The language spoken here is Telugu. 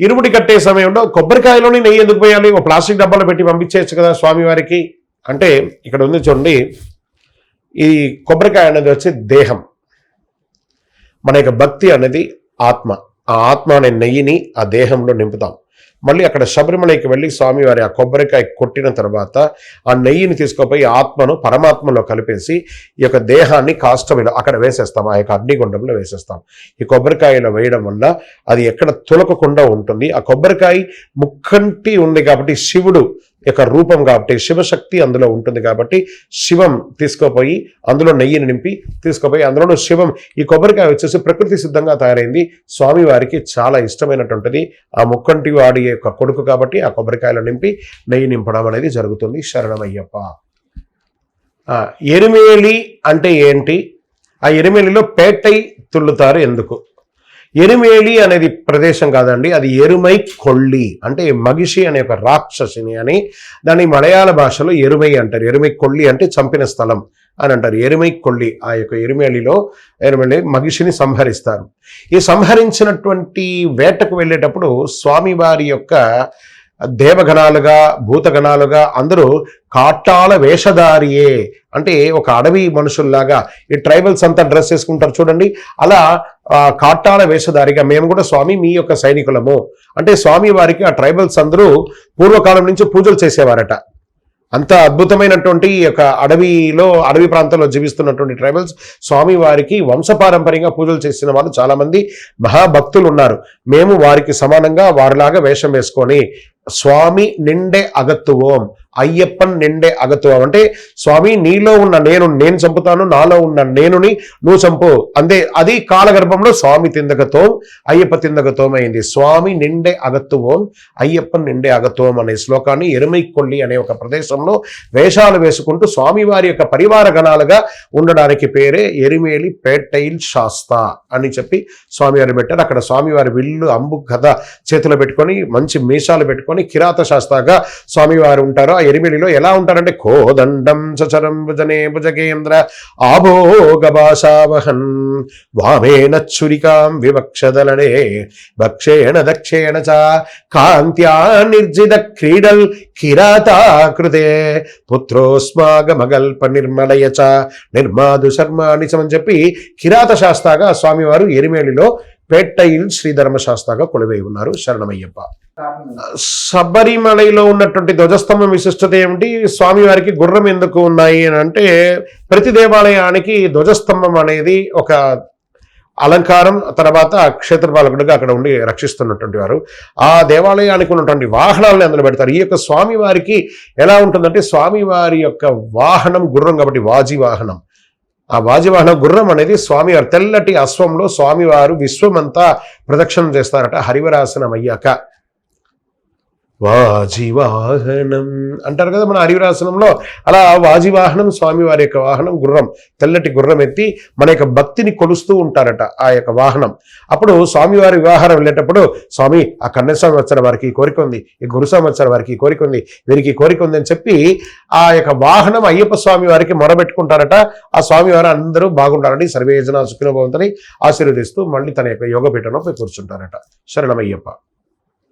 ఇరుముడి కట్టే సమయంలో కొబ్బరికాయలోని నెయ్యి ఎందుకు పోయాలి? ఒక ప్లాస్టిక్ డబ్బాలో పెట్టి పంపించేయచ్చు కదా స్వామివారికి. అంటే ఇక్కడ ఉంది చూడండి ఈ కొబ్బరికాయ అనేది వచ్చి దేహం. మన యొక్క భక్తి అనేది ఆత్మ. ఆ ఆత్మ అనే నెయ్యిని ఆ దేహంలో నింపుతాం. మళ్ళీ అక్కడ శబరిమలకి వెళ్ళి స్వామివారి ఆ కొబ్బరికాయ కొట్టిన తర్వాత ఆ నెయ్యిని తీసుకుపోయి ఆత్మను పరమాత్మలో కలిపేసి ఈ యొక్క దేహాన్ని కాష్టమిలో అక్కడ వేసేస్తాం ఆ యొక్క అగ్నిగుండంలో వేసేస్తాం. ఈ కొబ్బరికాయలో వేయడం వల్ల అది ఎక్కడ తులకకుండా ఉంటుంది. ఆ కొబ్బరికాయ ముక్కంటి ఉంది కాబట్టి శివుడు యొక్క రూపం కాబట్టి శివశక్తి అందులో ఉంటుంది కాబట్టి శివం తీసుకుపోయి అందులో నెయ్యిని నింపి తీసుకుపోయి అందులో శివం ఈ కొబ్బరికాయ వచ్చేసి ప్రకృతి సిద్ధంగా తయారైంది. స్వామివారికి చాలా ఇష్టమైనటువంటిది. ఆ ముక్కంటి వాడి యొక్క కొడుకు కాబట్టి ఆ కొబ్బరికాయలో నింపి నెయ్యి నింపడం అనేది జరుగుతుంది. శరణమయ్యప్ప. ఎరిమేలి అంటే ఏంటి? ఆ ఎరిమేలిలో పేటై తుల్లుతారు ఎందుకు? ఎరుమేళి అనేది ప్రదేశం కాదండి అది ఎరుమై కొళ్ళి అంటే మగిషి అనే ఒక రాక్షసిని అని దాన్ని మలయాళ భాషలో ఎరుమై అంటారు. ఎరుమై కొళ్ళి అంటే చంపిన స్థలం అని అంటారు. ఎరుమై కొళ్ళి ఆ యొక్క ఎరుమేలిలో ఎరుమేలి మగిషిని సంహరిస్తారు. ఈ సంహరించినటువంటి వేటకు వెళ్ళేటప్పుడు స్వామివారి యొక్క దేవగణాలుగా భూతగణాలుగా అందరూ కాటాల వేషధారియే అంటే ఒక అడవి మనుషుల్లాగా ఈ ట్రైబల్స్ అంతా డ్రెస్ వేసుకుంటారు చూడండి. అలా కాటాల వేషధారిగా మేము కూడా స్వామి మీ యొక్క సైనికులము. అంటే స్వామి వారికి ఆ ట్రైబల్స్ అందరూ పూర్వకాలం నుంచి పూజలు చేసేవారట. అంత అద్భుతమైనటువంటి యొక్క అడవిలో అడవి ప్రాంతంలో జీవిస్తున్నటువంటి ట్రైబల్స్ స్వామి వారికి వంశపారంపర్యంగా పూజలు చేసిన వాళ్ళు చాలామంది మహాభక్తులు ఉన్నారు. మేము వారికి సమానంగా వారిలాగా వేషం వేసుకొని స్వామి నిండే అగత్వం అయ్యప్పన్ నిండే అగత్వం అంటే స్వామి నీలో ఉన్న నేను నేను చంపుతాను నాలో ఉన్న నేనుని నువ్వు చంపు. అంతే అది కాలగర్భంలో స్వామి తిందగతోం అయ్యప్ప తిందగత్వం అయింది స్వామి నిండే అగత్వం అయ్యప్పన్ నిండే అగత్వం అనే శ్లోకాన్ని ఎరుమైకొల్లి అనే ఒక ప్రదేశంలో వేషాలు వేసుకుంటూ స్వామివారి యొక్క పరివార గణాలుగా ఉండడానికి పేరే ఎరిమేలి పేటైల్ శాస్త అని చెప్పి స్వామివారు పెట్టారు. అక్కడ స్వామివారి విల్లు అంబు కథ చేతిలో పెట్టుకొని మంచి మీసాలు పెట్టుకొని కిరాత శాస్త్రగా స్వామివారు ఉంటారు. ఆ ఎరిమేలిలో ఎలా ఉంటారంటే కోదండం సచరం భుజనే భుజగేంద్ర ఆభోగభాషావహన్ వామేన చురికాం వివక్షదలనే భక్షేణ దక్షేణ చ కాంత్యా నిర్జిత క్రీడల్ కిరాతాకృతే పుత్రోస్మాగమగల్ప నిర్మలయ చ నిర్మాదు శర్మాని అని చెప్పి కిరాత శాస్త్రగా స్వామివారు ఎరిమేలిలో పేట్టయిల్ శ్రీధర్మశాస్త్రగా కొలువై ఉన్నారు. శరణమయ్యప్ప. శబరిమలైలో ఉన్నటువంటి ధ్వజస్తంభం విశిష్టత ఏమిటి? స్వామివారికి గుర్రం ఎందుకు ఉన్నాయి అని అంటే ప్రతి దేవాలయానికి ధ్వజస్తంభం అనేది ఒక అలంకారం తర్వాత క్షేత్రపాలకుడిగా అక్కడ ఉండి రక్షిస్తున్నటువంటి వారు. ఆ దేవాలయానికి ఉన్నటువంటి వాహనాలను అందులో పెడతారు. ఈ యొక్క స్వామివారికి ఎలా ఉంటుందంటే స్వామివారి యొక్క వాహనం గుర్రం కాబట్టి వాజీ వాహనం. ఆ వాజవాహన గుర్రం అనేది స్వామివారు తెల్లటి అశ్వంలో స్వామివారు విశ్వమంతా ప్రదక్షిణం చేస్తారట హరివరాసనం అయ్యాక వాజివాహనం అంటారు కదా మన హరివరాసనంలో. అలా వాజివాహనం స్వామివారి యొక్క వాహనం గుర్రం తెల్లటి గుర్రం ఎత్తి మన యొక్క భక్తిని కొలుస్తూ ఉంటారట ఆ యొక్క వాహనం. అప్పుడు స్వామివారి వివాహారం వెళ్ళేటప్పుడు స్వామి ఆ కన్యస్వామి వచ్చిన వారికి కోరిక ఉంది ఈ గురు సంవత్సరం వారికి కోరిక ఉంది వీరికి కోరిక ఉంది అని చెప్పి ఆ యొక్క వాహనం అయ్యప్ప స్వామి వారికి మొరబెట్టుకుంటారట. ఆ స్వామివారు అందరూ బాగుంటారని సర్వేజన సుఖిన ఆశీర్వదిస్తూ మళ్ళీ తన యొక్క యోగపీఠంలో పోయి కూర్చుంటారట. శరణమయ్యప్ప.